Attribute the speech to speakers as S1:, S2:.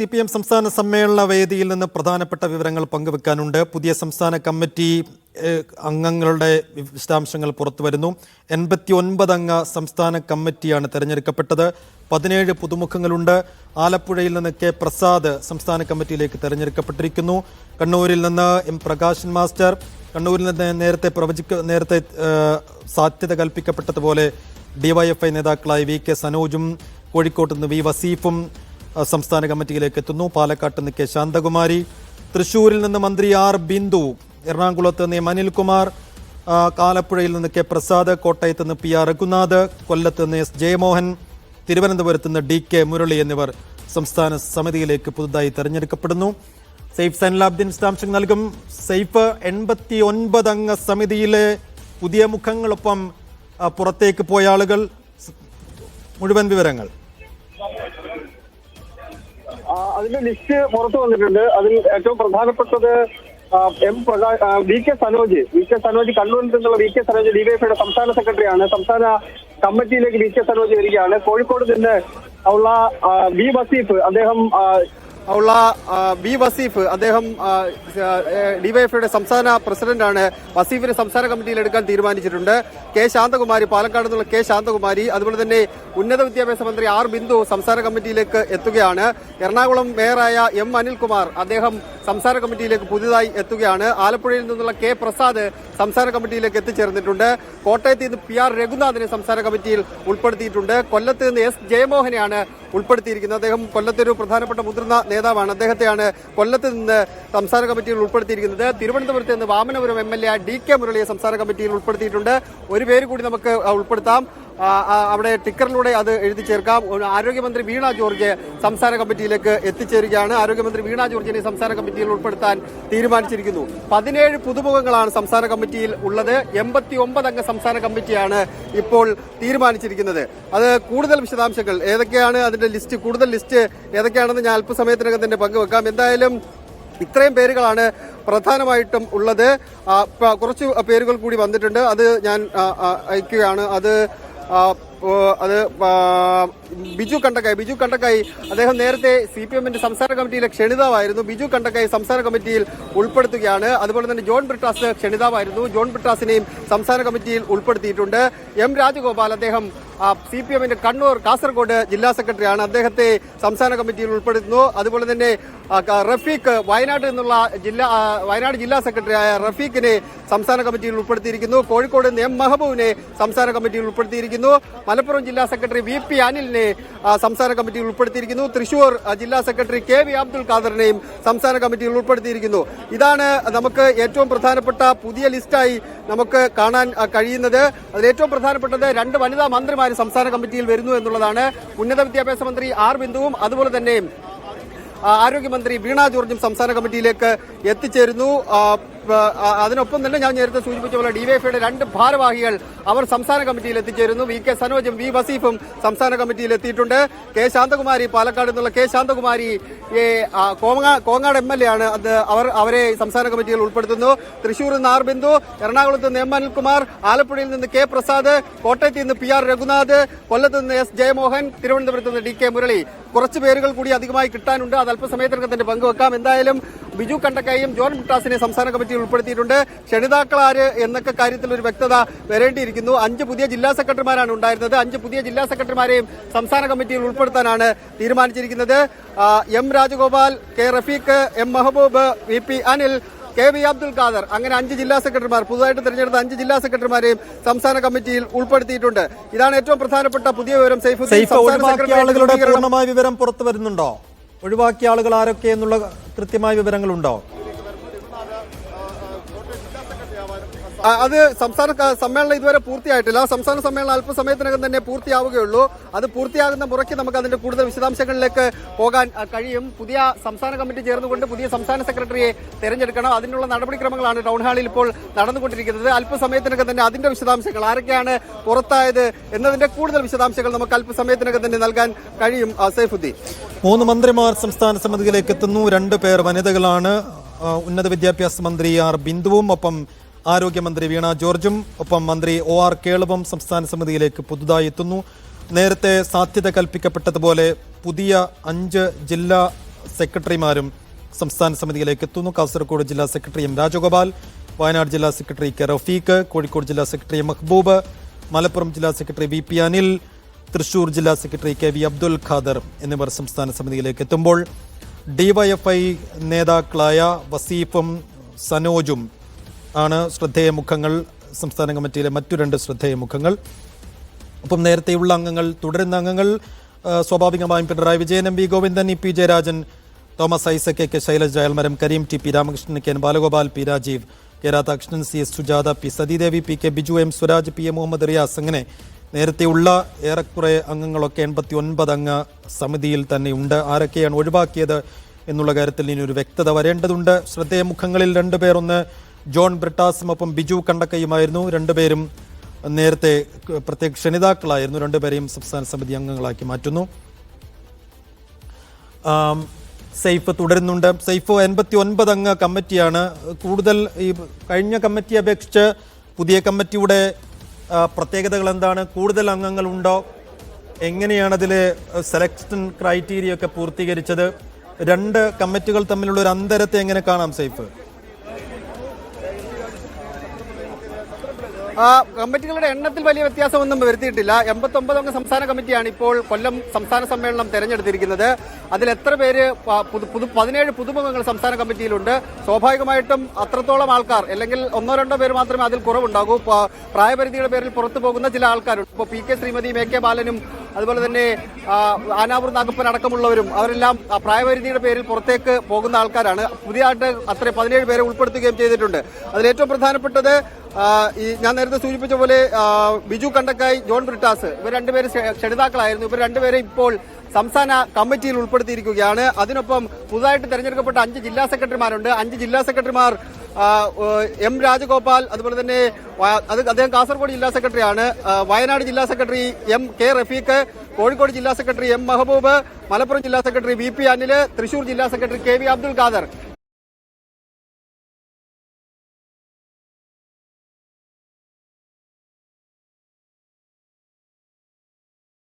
S1: C P M സംസ്ഥാന സമ്മേളന വേദിയിൽ നിന്ന് പ്രധാനപ്പെട്ട വിവരങ്ങൾ പങ്കുവെക്കാനുണ്ട്. പുതിയ സംസ്ഥാന കമ്മിറ്റി അംഗങ്ങളുടെ വിശദാംശങ്ങൾ പുറത്തു വരുന്നു എൺപത്തി ഒൻപത് അംഗ സംസ്ഥാന കമ്മിറ്റിയാണ് തെരഞ്ഞെടുക്കപ്പെട്ടത്. പതിനേഴ് പുതുമുഖങ്ങളുണ്ട്. ആലപ്പുഴയിൽ നിന്ന് കെ പ്രസാദ് സംസ്ഥാന കമ്മിറ്റിയിലേക്ക് തെരഞ്ഞെടുക്കപ്പെട്ടിരിക്കുന്നു. കണ്ണൂരിൽ നിന്ന് എം പ്രകാശൻ മാസ്റ്റർ കണ്ണൂരിൽ നിന്ന് നേരത്തെ പ്രവചിക്ക നേരത്തെ സാധ്യത കൽപ്പിക്കപ്പെട്ടതുപോലെ ഡിവൈഎഫ്ഐ നേതാക്കളായി വി കെ സനോജും കോഴിക്കോട്ട് നിന്ന് വി വസീഫും സംസ്ഥാന കമ്മിറ്റിയിലേക്ക് എത്തുന്നു. പാലക്കാട്ട് നിന്ന് കെ ശാന്തകുമാരി. തൃശൂരിൽ നിന്ന് മന്ത്രി ആർ ബിന്ദു. എറണാകുളത്ത് നിന്ന് അനിൽകുമാർ. ആലപ്പുഴയിൽ നിന്ന് കെ പ്രസാദ്. കോട്ടയത്ത് നിന്ന് പി ആർ രഘുനാഥ്. കൊല്ലത്ത് നിന്ന് എസ് ജയമോഹൻ. തിരുവനന്തപുരത്ത് നിന്ന് ഡി കെ മുരളി എന്നിവർ സംസ്ഥാന സമിതിയിലേക്ക് പുതുതായി തെരഞ്ഞെടുക്കപ്പെടുന്നു. സെയ്ഫ് സൈനലാബ്ദീൻ വിശദാംശം നൽകും. സെയ്ഫ് എൺപത്തി ഒൻപത് അംഗ സമിതിയിലെ പുതിയ മുഖങ്ങളൊപ്പം പുറത്തേക്ക് പോയ ആളുകൾ. മുഴുവൻ വിവരങ്ങൾ.
S2: അതിന്റെ ലിസ്റ്റ് പുറത്തു വന്നിട്ടുണ്ട്. അതിൽ ഏറ്റവും പ്രധാനപ്പെട്ടത് M Prakash V K Sanoj. V K Sanoj കണ്ണൂരിൽ നിന്നുള്ള വി കെ സനോജ് ഡിവൈഎഫ്ഐയുടെ സംസ്ഥാന സെക്രട്ടറിയാണ്. സംസ്ഥാന കമ്മിറ്റിയിലേക്ക് വി കെ സനോജ് വരികയാണ്. കോഴിക്കോട് നിന്ന് ഉള്ള വി വസീഫ് അദ്ദേഹം ഉള്ള ബി വസീഫ് അദ്ദേഹം ഡിവൈഎഫ്ഐയുടെ സംസ്ഥാന പ്രസിഡന്റാണ്. വസീഫിനെ സംസ്ഥാന കമ്മിറ്റിയിൽ എടുക്കാൻ തീരുമാനിച്ചിട്ടുണ്ട്. കെ ശാന്തകുമാരി പാലക്കാട് നിന്നുള്ള കെ ശാന്തകുമാരി അതുപോലെ തന്നെ ഉന്നത വിദ്യാഭ്യാസ മന്ത്രി ആർ ബിന്ദു സംസ്ഥാന കമ്മിറ്റിയിലേക്ക് എത്തുകയാണ്. എറണാകുളം മേയറായ എം അനിൽകുമാർ അദ്ദേഹം സംസ്ഥാന കമ്മിറ്റിയിലേക്ക് പുതിയതായി എത്തുകയാണ്. ആലപ്പുഴയിൽ നിന്നുള്ള കെ പ്രസാദ് സംസ്ഥാന കമ്മിറ്റിയിലേക്ക് എത്തിച്ചേർന്നിട്ടുണ്ട്. കോട്ടയത്ത് നിന്ന് പി ആർ രഘുനാഥിനെ സംസ്ഥാന കമ്മിറ്റിയിൽ ഉൾപ്പെടുത്തിയിട്ടുണ്ട്. കൊല്ലത്ത് നിന്ന് എസ് ജയമോഹനെയാണ് ഉൾപ്പെടുത്തിയിരിക്കുന്നത്. അദ്ദേഹം കൊല്ലത്തെ ഒരു പ്രധാനപ്പെട്ട മുതിർന്ന നേതാവാണ്. അദ്ദേഹത്തെയാണ് കൊല്ലത്ത് നിന്ന് സംസ്ഥാന കമ്മിറ്റിയിൽ ഉൾപ്പെടുത്തിയിരിക്കുന്നത്. തിരുവനന്തപുരത്ത് നിന്ന് Vamanapuram M L A D K മുരളിയെ സംസ്ഥാന കമ്മിറ്റിയിൽ ഉൾപ്പെടുത്തിയിട്ടുണ്ട്. ഒരു പേര് കൂടി നമുക്ക് ഉൾപ്പെടുത്താം. അവിടെ ടിക്കറിലൂടെ അത് എഴുതി ചേർക്കാം. ആരോഗ്യമന്ത്രി വീണ ജോർജ് സംസ്ഥാന കമ്മിറ്റിയിലേക്ക് എത്തിച്ചേരുകയാണ്. ആരോഗ്യമന്ത്രി വീണ ജോർജിനെ സംസ്ഥാന കമ്മിറ്റിയിൽ ഉൾപ്പെടുത്താൻ തീരുമാനിച്ചിരിക്കുന്നു. പതിനേഴ് പുതുമുഖങ്ങളാണ് സംസ്ഥാന കമ്മിറ്റിയിൽ ഉള്ളത്. എൺപത്തി ഒമ്പത് അംഗ സംസ്ഥാന കമ്മിറ്റിയാണ് ഇപ്പോൾ തീരുമാനിച്ചിരിക്കുന്നത്. അത് കൂടുതൽ വിശദാംശങ്ങൾ ഏതൊക്കെയാണ് അതിന്റെ ലിസ്റ്റ്? കൂടുതൽ ലിസ്റ്റ് ഏതൊക്കെയാണെന്ന് ഞാൻ അല്പസമയത്തിനകം തന്നെ പങ്കുവെക്കാം. എന്തായാലും ഇത്രയും പേരുകളാണ് പ്രധാനമായിട്ടും ഉള്ളത്. കുറച്ച് പേരുകൾ കൂടി വന്നിട്ടുണ്ട്. അത് ഞാൻ അയക്കുകയാണ്. അത് Uh, അത് ബിജു കണ്ടക്കായി ബിജു കണ്ടക്കായി. അദ്ദേഹം നേരത്തെ സി പി എമ്മിന്റെ സംസ്ഥാന കമ്മിറ്റിയിലെ ക്ഷണിതാവായിരുന്നു. ബിജു കണ്ടക്കായി സംസ്ഥാന കമ്മിറ്റിയിൽ ഉൾപ്പെടുത്തുകയാണ്. അതുപോലെ തന്നെ ജോൺ ബ്രിട്ടാസ് ക്ഷണിതാവായിരുന്നു. ജോൺ ബ്രിട്ടാസിനെയും സംസ്ഥാന കമ്മിറ്റിയിൽ ഉൾപ്പെടുത്തിയിട്ടുണ്ട്. എം രാജഗോപാൽ അദ്ദേഹം സി പി എമ്മിന്റെ കണ്ണൂർ കാസർഗോഡ് ജില്ലാ സെക്രട്ടറിയാണ്. അദ്ദേഹത്തെ സംസ്ഥാന കമ്മിറ്റിയിൽ ഉൾപ്പെടുത്തുന്നു. അതുപോലെ തന്നെ റഫീഖ് വയനാട് നിന്നുള്ള ജില്ലാ വയനാട് ജില്ലാ സെക്രട്ടറിയായ റഫീഖിനെ സംസ്ഥാന കമ്മിറ്റിയിൽ ഉൾപ്പെടുത്തിയിരിക്കുന്നു. കോഴിക്കോട് എം മഹബൂബിനെ സംസ്ഥാന കമ്മിറ്റിയിൽ ഉൾപ്പെടുത്തിയിരിക്കുന്നു. മലപ്പുറം ജില്ലാ സെക്രട്ടറി വി പി അനിലിനെ സംസ്ഥാന കമ്മിറ്റിയിൽ ഉൾപ്പെടുത്തിയിരിക്കുന്നു. തൃശൂർ ജില്ലാ സെക്രട്ടറി കെ വി അബ്ദുൽ ഖാദറിനെയും സംസ്ഥാന കമ്മിറ്റിയിൽ ഉൾപ്പെടുത്തിയിരിക്കുന്നു. ഇതാണ് നമുക്ക് ഏറ്റവും പ്രധാനപ്പെട്ട പുതിയ ലിസ്റ്റായി നമുക്ക് കാണാൻ കഴിയുന്നത്. അതിൽ ഏറ്റവും പ്രധാനപ്പെട്ടത് രണ്ട് വനിതാ മന്ത്രിമാർ സംസ്ഥാന കമ്മിറ്റിയിൽ വരുന്നു എന്നുള്ളതാണ്. ഉന്നത വിദ്യാഭ്യാസ മന്ത്രി ആർ ബിന്ദുവും അതുപോലെ തന്നെ ആരോഗ്യമന്ത്രി വീണ ജോർജും സംസ്ഥാന കമ്മിറ്റിയിലേക്ക് എത്തിച്ചേരുന്നു. അതിനൊപ്പം തന്നെ ഞാൻ നേരത്തെ സൂചിപ്പിച്ച പോലെ ഡിവൈഎഫ്ഐയുടെ രണ്ട് ഭാരവാഹികൾ അവർ സംസ്ഥാന കമ്മിറ്റിയിൽ എത്തിച്ചേരുന്നു. വി കെ സനോജും വി വസീഫും സംസ്ഥാന കമ്മിറ്റിയിൽ എത്തിയിട്ടുണ്ട്. കെ ശാന്തകുമാരി പാലക്കാട് നിന്നുള്ള K Shanthakumari Kongad M L A ആണ്. അത് അവർ അവരെ സംസ്ഥാന കമ്മിറ്റിയിൽ ഉൾപ്പെടുത്തുന്നു. തൃശൂരിൽ നിന്ന് ആർ ബിന്ദു എറണാകുളത്ത് നിന്ന് എം അനിൽകുമാർ ആലപ്പുഴയിൽ നിന്ന് കെ പ്രസാദ് കോട്ടയത്ത് നിന്ന് പി ആർ രഘുനാഥ് കൊല്ലത്ത് നിന്ന് എസ് ജയമോഹൻ തിരുവനന്തപുരത്ത് നിന്ന് ഡി കെ മുരളി. കുറച്ച് പേരുകൾ കൂടി അധികമായി കിട്ടാനുണ്ട്. അത് അല്പസമയത്തിനകം തന്നെ പങ്കുവെക്കാം. എന്തായാലും ബിജു കണ്ടക്കയും ജോൺ മുട്ടാസിനെ സംസ്ഥാന കമ്മിറ്റിയിൽ ഉൾപ്പെടുത്തിയിട്ടുണ്ട്. ക്ഷണിതാക്കൾ ആര് എന്നൊക്കെ കാര്യത്തിൽ ഒരു വ്യക്തത വരേണ്ടിയിരിക്കുന്നു. അഞ്ച് പുതിയ ജില്ലാ സെക്രട്ടറിമാരാണ് ഉണ്ടായിരുന്നത്. അഞ്ച് പുതിയ ജില്ലാ സെക്രട്ടറിമാരെയും സംസ്ഥാന കമ്മിറ്റിയിൽ ഉൾപ്പെടുത്താനാണ് തീരുമാനിച്ചിരിക്കുന്നത്. M Rajagopal K Rafeeq M Mehaboob V P Anil K V Abdul Khader. അങ്ങനെ അഞ്ച് ജില്ലാ സെക്രട്ടറിമാർ പുതുതായിട്ട് തെരഞ്ഞെടുത്ത അഞ്ച് ജില്ലാ സെക്രട്ടറിമാരെയും സംസ്ഥാന കമ്മിറ്റിയിൽ ഉൾപ്പെടുത്തിയിട്ടുണ്ട്. ഇതാണ് ഏറ്റവും പ്രധാനപ്പെട്ട പുതിയ വിവരം.
S1: സൈഫ്
S2: സംസ്ഥാന
S1: പൂർണമായ വിവരം പുറത്തു വരുന്നുണ്ടോ? ഒഴിവാക്കിയ ആളുകൾ ആരൊക്കെ എന്നുള്ള കൃത്യമായ വിവരങ്ങളുണ്ടോ?
S2: അത് സംസ്ഥാന സമ്മേളനം ഇതുവരെ പൂർത്തിയായിട്ടില്ല. സംസ്ഥാന സമ്മേളനം അല്പസമയത്തിനകം തന്നെ പൂർത്തിയാവുകയുള്ളൂ. അത് പൂർത്തിയാകുന്ന മുറയ്ക്ക് നമുക്ക് അതിന്റെ കൂടുതൽ വിശദാംശങ്ങളിലേക്ക് പോകാൻ കഴിയും. പുതിയ സംസ്ഥാന കമ്മിറ്റി ചേർന്നുകൊണ്ട് പുതിയ സംസ്ഥാന സെക്രട്ടറിയെ തെരഞ്ഞെടുക്കണം. അതിനുള്ള നടപടിക്രമങ്ങളാണ് ടൗൺ ഹാളിൽ ഇപ്പോൾ നടന്നുകൊണ്ടിരിക്കുന്നത്. അല്പസമയത്തിനകം തന്നെ അതിന്റെ വിശദാംശങ്ങൾ ആരൊക്കെയാണ് പുറത്തായത് എന്നതിന്റെ കൂടുതൽ വിശദാംശങ്ങൾ നമുക്ക് അല്പസമയത്തിനകം തന്നെ നൽകാൻ കഴിയും. സൈഫുദ്ദീൻ
S1: മൂന്ന് മന്ത്രിമാർ സംസ്ഥാന സമിതിയിലേക്ക് എത്തുന്നു. രണ്ട് പേർ വനിതകളാണ്. ഉന്നത വിദ്യാഭ്യാസ മന്ത്രി ആർ ബിന്ദുവും ഒപ്പം ആരോഗ്യമന്ത്രി വീണ ജോർജും ഒപ്പം മന്ത്രി ഒ ആർ കേളവും സംസ്ഥാന സമിതിയിലേക്ക് പുതുതായി എത്തുന്നു. നേരത്തെ സാധ്യത കൽപ്പിക്കപ്പെട്ടതുപോലെ പുതിയ അഞ്ച് ജില്ലാ സെക്രട്ടറിമാരും സംസ്ഥാന സമിതിയിലേക്ക് എത്തുന്നു. കാസർഗോഡ് ജില്ലാ സെക്രട്ടറി എം രാജഗോപാൽ വയനാട് ജില്ലാ സെക്രട്ടറി കെ റഫീഖ് കോഴിക്കോട് ജില്ലാ സെക്രട്ടറി മഹ്ബൂബ് മലപ്പുറം ജില്ലാ secretary V P Anil Thrissur ജില്ലാ secretary K V Abdul Khader എന്നിവർ സംസ്ഥാന സമിതിയിലേക്ക് എത്തുമ്പോൾ ഡിവൈഎഫ്ഐ നേതാക്കളായ വസീഫും സനോജും ആണ് ശ്രദ്ധേയ മുഖങ്ങൾ സംസ്ഥാന കമ്മിറ്റിയിലെ മറ്റു രണ്ട് ശ്രദ്ധേയ മുഖങ്ങൾ. ഒപ്പം നേരത്തെയുള്ള അംഗങ്ങൾ തുടരുന്ന അംഗങ്ങൾ സ്വാഭാവികമായും Pinarayi Vijayan M V Govindan E P Jayarajan Thomas Isaac K Shailaja Elamaram Kareem T P Ramakrishnan K Balagopal P Rajeev K Radhakrishnan C S Sujatha P Sathidevi P K Biju M Swaraj P A Muhammad Riyas അങ്ങനെ നേരത്തെയുള്ള ഏറെക്കുറെ അംഗങ്ങളൊക്കെ എൺപത്തി ഒൻപത് അംഗ സമിതിയിൽ തന്നെയുണ്ട് ആരൊക്കെയാണ് ഒഴിവാക്കിയത് എന്നുള്ള കാര്യത്തിൽ ഇനി ഒരു വ്യക്തത വരേണ്ടതുണ്ട്. ശ്രദ്ധേയ മുഖങ്ങളിൽ രണ്ടുപേർ ഒന്ന് ജോൺ ബ്രിട്ടാസും ഒപ്പം ബിജു കണ്ടക്കയുമായിരുന്നു. രണ്ടുപേരും നേരത്തെ പ്രത്യേക ക്ഷണിതാക്കളായിരുന്നു. രണ്ടുപേരെയും സംസ്ഥാന സമിതി അംഗങ്ങളാക്കി മാറ്റുന്നു. സെയ്ഫ് തുടരുന്നുണ്ട്. സെയ്ഫ് എൺപത്തി ഒൻപത് അംഗ കമ്മിറ്റിയാണ്. കൂടുതൽ ഈ കഴിഞ്ഞ കമ്മിറ്റി അപേക്ഷിച്ച് പുതിയ കമ്മിറ്റിയുടെ പ്രത്യേകതകൾ എന്താണ്? കൂടുതൽ അംഗങ്ങളുണ്ടോ? എങ്ങനെയാണ് അതിൽ സെലക്ഷൻ ക്രൈറ്റീരിയ ഒക്കെ പൂർത്തീകരിച്ചത്? രണ്ട് കമ്മിറ്റികൾ തമ്മിലുള്ള ഒരു അന്തരത്തെ എങ്ങനെ കാണാം സെയ്ഫ്
S2: കമ്മിറ്റികളുടെ എണ്ണത്തിൽ വലിയ വ്യത്യാസമൊന്നും വരുത്തിയിട്ടില്ല. എൺപത്തി അംഗ സംസ്ഥാന കമ്മിറ്റിയാണ് ഇപ്പോൾ കൊല്ലം സംസ്ഥാന സമ്മേളനം തെരഞ്ഞെടുത്തിരിക്കുന്നത്. അതിൽ എത്ര പേര് പുതു- പുതു പതിനേഴ് പുതുമുഖങ്ങൾ സംസ്ഥാന കമ്മിറ്റിയിലുണ്ട്. സ്വാഭാവികമായിട്ടും അത്രത്തോളം ആൾക്കാർ അല്ലെങ്കിൽ ഒന്നോ രണ്ടോ പേര് മാത്രമേ അതിൽ കുറവുണ്ടാകൂ. പ്രായപരിധിയുടെ പേരിൽ പുറത്തു പോകുന്ന ചില ആൾക്കാരുണ്ട്. ഇപ്പോൾ പി കെ ശ്രീമതിയും എ കെ ബാലനും അതുപോലെ തന്നെ ആനാപുരം നാഗപ്പൻ അടക്കമുള്ളവരും അവരെല്ലാം പ്രായപരിധിയുടെ പേരിൽ പുറത്തേക്ക് പോകുന്ന ആൾക്കാരാണ്. പുതിയതായിട്ട് അത്ര പതിനേഴ് പേരെ ഉൾപ്പെടുത്തുകയും ചെയ്തിട്ടുണ്ട്. അതിൽ ഏറ്റവും പ്രധാനപ്പെട്ടത് ഈ ഞാൻ നേരത്തെ സൂചിപ്പിച്ച പോലെ ബിജു കണ്ടക്കായി ജോൺ ബ്രിട്ടാസ് ഇവർ രണ്ടുപേര് ക്ഷ- ക്ഷണിതാക്കളായിരുന്നു ഇവർ രണ്ടുപേരെ ഇപ്പോൾ സംസ്ഥാന കമ്മിറ്റിയിൽ ഉൾപ്പെടുത്തിയിരിക്കുകയാണ്. അതിനൊപ്പം പുതുതായിട്ട് തെരഞ്ഞെടുക്കപ്പെട്ട അഞ്ച് ജില്ലാ സെക്രട്ടറിമാരുണ്ട്. അഞ്ച് ജില്ലാ സെക്രട്ടറിമാർ എം രാജഗോപാൽ അതുപോലെ തന്നെ അത് അദ്ദേഹം കാസർഗോഡ് ജില്ലാ സെക്രട്ടറിയാണ്. വയനാട് ജില്ലാ secretary M K Rafeeq Kozhikode ജില്ലാ സെക്രട്ടറി എം മെഹബൂബ് മലപ്പുറം ജില്ലാ secretary V P Anil Thrissur ജില്ലാ secretary K V Abdul Khader.